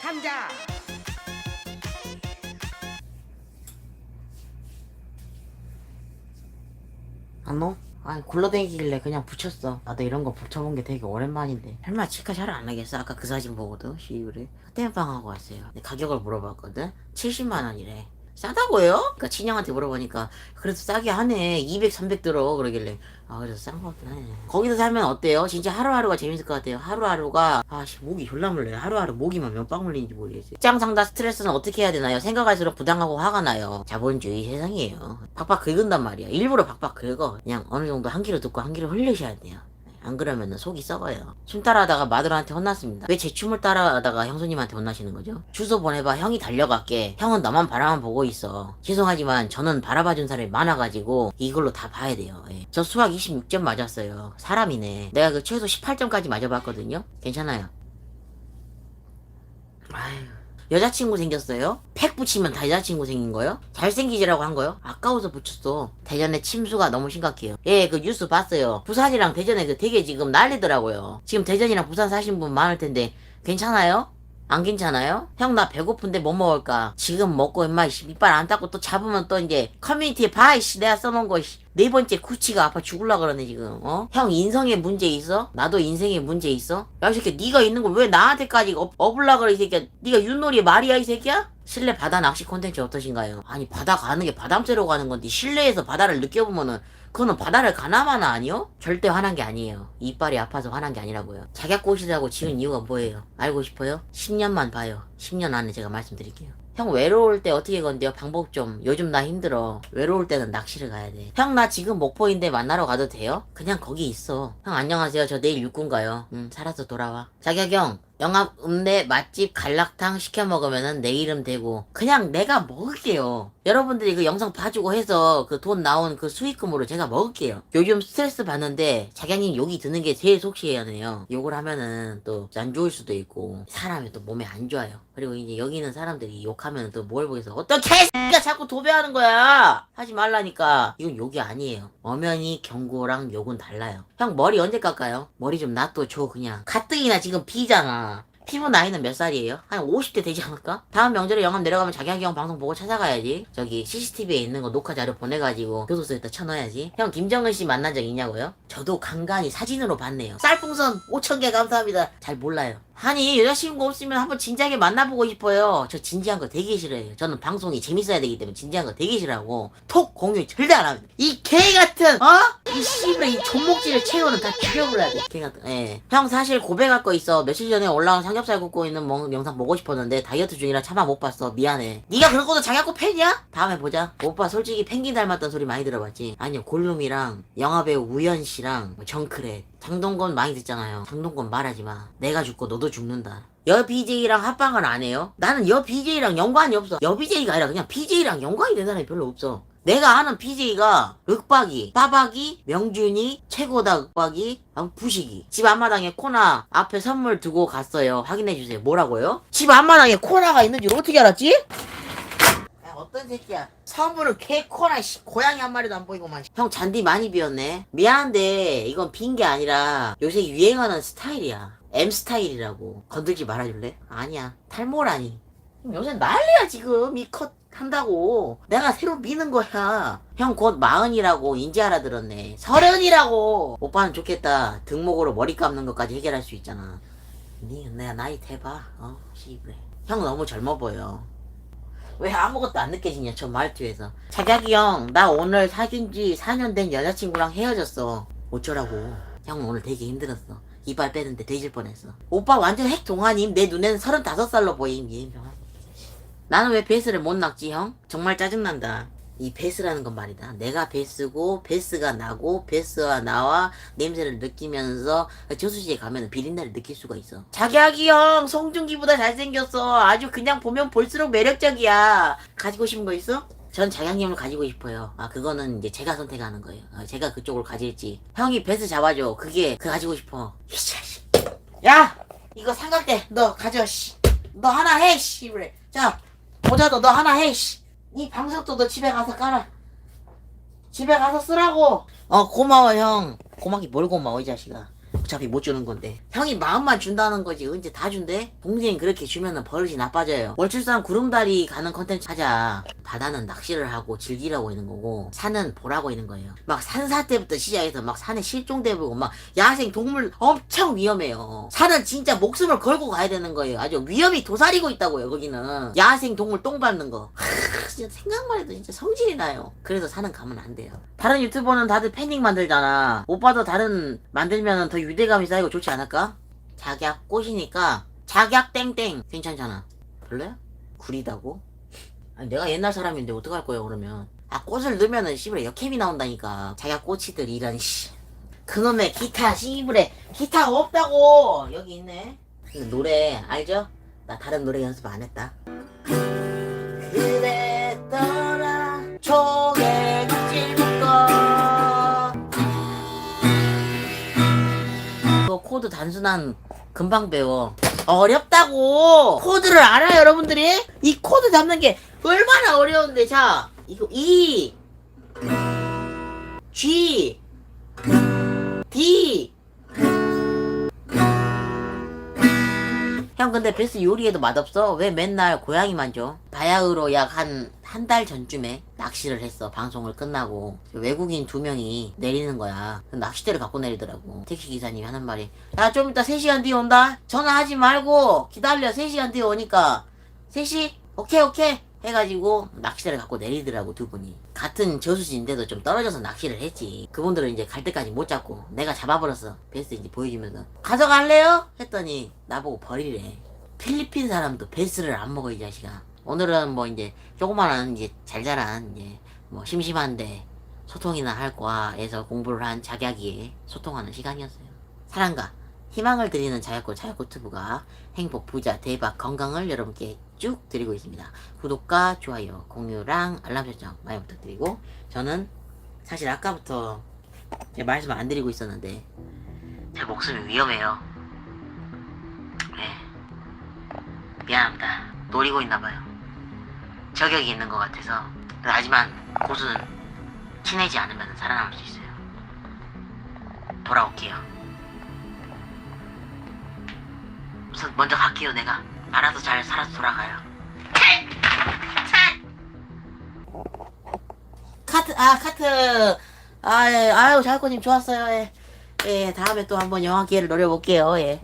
감자. 안 넣어? 아니 굴러다니길래 그냥 붙였어 나도 이런 거 붙여본 게 되게 오랜만인데 설마 치카 잘안 하겠어? 아까 그 사진 보고도 시우를 땜빵하고 왔어요 근데 가격을 물어봤거든 70만원이래 싸다고요? 그니까 친형한테 물어보니까 그래도 싸게 하네. 200, 300 들어. 그러길래. 아 그래서 싼거 같긴 하네. 거기서 살면 어때요? 진짜 하루하루가 재밌을 것 같아요. 하루하루가 아씨 목이 졸라 물려요 하루하루 모기만 몇 방 물리는지 모르겠어요. 직장 상다 스트레스는 어떻게 해야 되나요? 생각할수록 부당하고 화가 나요. 자본주의 세상이에요. 팍팍 긁은단 말이야. 일부러 팍팍 긁어. 그냥 어느 정도 한 귀로 듣고 한 귀로 흘리셔야 돼요 안 그러면 속이 썩어요. 춤 따라하다가 마누라한테 혼났습니다. 왜 제 춤을 따라하다가 형수님한테 혼나시는 거죠? 주소 보내봐 형이 달려갈게. 형은 너만 바라만 보고 있어. 죄송하지만 저는 바라봐준 사람이 많아가지고 이걸로 다 봐야 돼요. 예. 저 수학 26점 맞았어요. 사람이네. 내가 그 최소 18점까지 맞아봤거든요. 괜찮아요. 아휴. 여자친구 생겼어요? 팩 붙이면 다 여자친구 생긴 거요? 잘생기지라고 한 거요? 아까워서 붙였어. 대전의 침수가 너무 심각해요. 예, 그 뉴스 봤어요. 부산이랑 대전에 그 되게 지금 난리더라고요. 지금 대전이랑 부산 사신 분 많을 텐데 괜찮아요? 안 괜찮아요? 형 나 배고픈데 뭐 먹을까? 지금 먹고 임마 이빨 안 닦고 또 잡으면 또 이제 커뮤니티에 봐 이씨 내가 써놓은 거 이씨 네 번째 구치가 아파 죽을라 그러네 지금 어? 형 인성에 문제 있어? 나도 인생에 문제 있어? 야 이 새끼 네가 있는 걸 왜 나한테까지 업, 업을라 그래 이 새끼야 네가 윷놀이 말이야 이 새끼야? 실내 바다 낚시 콘텐츠 어떠신가요? 아니 바다 가는 게 바담새로 가는 건데 실내에서 바다를 느껴보면은 그거는 바다를 가나마나 아니요? 절대 화난 게 아니에요. 이빨이 아파서 화난 게 아니라고요. 자격고시라고 지은 이유가 뭐예요? 알고 싶어요? 10년만 봐요. 10년 안에 제가 말씀드릴게요. 형 외로울 때 어떻게 건데요? 방법 좀. 요즘 나 힘들어. 외로울 때는 낚시를 가야 돼. 형 나 지금 목포인데 만나러 가도 돼요? 그냥 거기 있어. 형 안녕하세요. 저 내일 육군 가요. 응, 살아서 돌아와. 자격 형. 영암 읍내 맛집 갈락탕 시켜 먹으면은 내 이름 되고 그냥 내가 먹을게요. 여러분들이 그 영상 봐주고 해서 그 돈 나온 그 수익금으로 제가 먹을게요. 요즘 스트레스 받는데 자기님 욕이 드는 게 제일 속시해하네요. 욕을 하면은 또 안 좋을 수도 있고 사람이 또 몸에 안 좋아요. 그리고 이제 여기 있는 사람들이 욕하면 또 뭘 보겠어. 어떤 개새끼가 자꾸 도배하는 거야. 하지 말라니까. 이건 욕이 아니에요. 엄연히 경고랑 욕은 달라요. 형 머리 언제 깎아요? 머리 좀 놔둬 줘 그냥. 가뜩이나 지금 비잖아. 피부 나이는 몇 살이에요? 한 50대 되지 않을까? 다음 명절에 영암 내려가면 자기한테 형 방송 보고 찾아가야지. 저기 CCTV에 있는 거 녹화 자료 보내가지고 교도소에다 쳐넣어야지. 형 김정은 씨 만난 적 있냐고요? 저도 간간히 사진으로 봤네요. 쌀풍선 5천 개 감사합니다. 잘 몰라요. 아니 여자친구 없으면 한번 진지하게 만나보고 싶어요. 저 진지한 거 되게 싫어해요. 저는 방송이 재밌어야 되기 때문에 진지한 거 되게 싫어하고 톡 공유 절대 안 합니다. 이 개 같은 어? 이 씨발 이 존목질을 채우는 다 죽여버려야 돼. 개 같은. 예. 형 사실 고백할 거 있어. 며칠 전에 올라온 삼겹살 굽고 있는 뭐, 영상 보고 싶었는데 다이어트 중이라 차마 못 봤어. 미안해. 네가 그런 것도 자기하고 팬이야? 다음에 보자. 오빠 솔직히 펭귄 닮았던 소리 많이 들어봤지. 아니요 골룸이랑 영화배우 우연 씨랑 뭐 정크레 장동건 많이 듣잖아요. 장동건 말하지 마. 내가 죽고 너도 죽는다. 여 BJ랑 합방을 안 해요? 나는 여 BJ랑 연관이 없어. 여 BJ가 아니라 그냥 BJ랑 연관이 된 사람이 별로 없어. 내가 아는 BJ가 윽박이, 빠박이, 명준이, 최고다 윽박이, 아, 부식이. 집 앞마당에 코나 앞에 선물 두고 갔어요. 확인해주세요. 뭐라고요? 집 앞마당에 코나가 있는 줄 어떻게 알았지? 야, 어떤 새끼야? 선물을 개 코나 씨 고양이 한 마리도 안 보이고만. 형 잔디 많이 비었네. 미안한데 이건 빈 게 아니라 요새 유행하는 스타일이야. M 스타일이라고. 건들지 말아줄래? 아니야. 탈모라니. 요새 난리야 지금 이 컷 한다고. 내가 새로 미는 거야. 형 곧 마흔이라고 인지 알아들었네. 서른이라고. 오빠는 좋겠다. 등목으로 머리 감는 것까지 해결할 수 있잖아. 니 내가 나이 대봐. 어? 씨발. 형 너무 젊어 보여. 왜 아무것도 안 느껴지냐 저 말투에서. 자격이 형 나 오늘 사귄 지 4년 된 여자친구랑 헤어졌어. 어쩌라고. 형 오늘 되게 힘들었어. 이빨 빼는데 뒤질 뻔했어. 오빠 완전 핵 동안임. 내 눈에는 35살로 보임. 나는 왜 베스를 못 낚지 형? 정말 짜증난다 이 베스라는 건 말이다 내가 베스고 베스가 나고 베스와 나와 냄새를 느끼면서 저수지에 가면 비린내를 느낄 수가 있어 자기야기 형 송중기보다 잘생겼어 아주 그냥 보면 볼수록 매력적이야 가지고 싶은 거 있어? 전 자격님을 가지고 싶어요. 아 그거는 이제 제가 선택하는 거예요. 아, 제가 그쪽을 가질지. 형이 베스 잡아줘. 그게 그 가지고 싶어. 이 자식. 야 이거 삼각대 너 가져. 씨. 너 하나 해. 씨. 자 모자도 너 하나 해. 씨. 이 방석도 너 집에 가서 깔아. 집에 가서 쓰라고. 어 고마워 형. 고맙기 뭘 고마워 이 자식아. 어차피 못 주는 건데 형이 마음만 준다는 거지 언제 다 준대? 동생이 그렇게 주면은 버릇이 나빠져요 월출산 구름다리 가는 컨텐츠 하자 바다는 낚시를 하고 즐기라고 있는 거고 산은 보라고 있는 거예요 막 산사 때부터 시작해서 막 산에 실종되고 막 야생 동물 엄청 위험해요 산은 진짜 목숨을 걸고 가야 되는 거예요 아주 위험이 도사리고 있다고요 거기는 야생 동물 똥 밟는 거 진짜 생각만 해도 진짜 성질이 나요. 그래서 사는 가면 안 돼요. 다른 유튜버는 다들 패닉 만들잖아. 오빠도 다른 만들면 더 유대감이 쌓이고 좋지 않을까? 작약 꽃이니까 작약 땡땡 괜찮잖아. 별로야? 구리다고? 아니, 내가 옛날 사람인데 어떡할 거예요 그러면? 아 꽃을 넣으면은 씨부레 역캠이 나온다니까. 작약 꽃이들 이런 씨. 그놈의 기타 씨부레 기타 없다고 여기 있네. 근데 노래 알죠? 나 다른 노래 연습 안 했다. 그랬더라 초계국질 묶어 이거 코드 단순한 금방 배워 어렵다고 코드를 알아요 여러분들이? 이 코드 잡는 게 얼마나 어려운데 자. 이거 E. G. D. 형 근데 베스 요리에도 맛없어? 왜 맨날 고양이만 줘? 바야흐로 약 한 한 달 전쯤에 낚시를 했어. 방송을 끝나고. 외국인 두 명이 내리는 거야. 그 낚싯대를 갖고 내리더라고. 택시 기사님이 하는 말이 야 좀 이따 3시간 뒤에 온다. 전화하지 말고 기다려. 3시간 뒤에 오니까. 3시? 오케이 오케이 해가지고 낚싯대를 갖고 내리더라고 두 분이. 같은 저수지인데도 좀 떨어져서 낚시를 했지. 그분들은 이제 갈 때까지 못 잡고 내가 잡아버렸어 베스 이제 보여주면서 가져갈래요? 했더니 나보고 버리래. 필리핀 사람도 베스를 안 먹어 이 자식아. 오늘은 뭐 이제 조그마한 이제 잘 자란 이제 뭐 심심한데 소통이나 할 과에서 공부를 한 자격이에 소통하는 시간이었어요. 사랑과 희망을 드리는 자약고 자약고 투브가 행복, 부자, 대박, 건강을 여러분께 쭉 드리고 있습니다. 구독과 좋아요, 공유랑 알람 설정 많이 부탁드리고 저는 사실 아까부터 제 말씀 안 드리고 있었는데 제 목숨이 위험해요. 네. 미안합니다. 노리고 있나봐요. 저격이 있는 것 같아서 하지만 고수는 티내지 않으면 살아남을 수 있어요. 돌아올게요. 우선 먼저 갈게요 내가 알아서 잘 살아서 돌아가요. 카트 아 카트. 아 예, 아유 자꾸님 좋았어요. 예. 예 다음에 또 한번 영화 기회를 노려볼게요. 예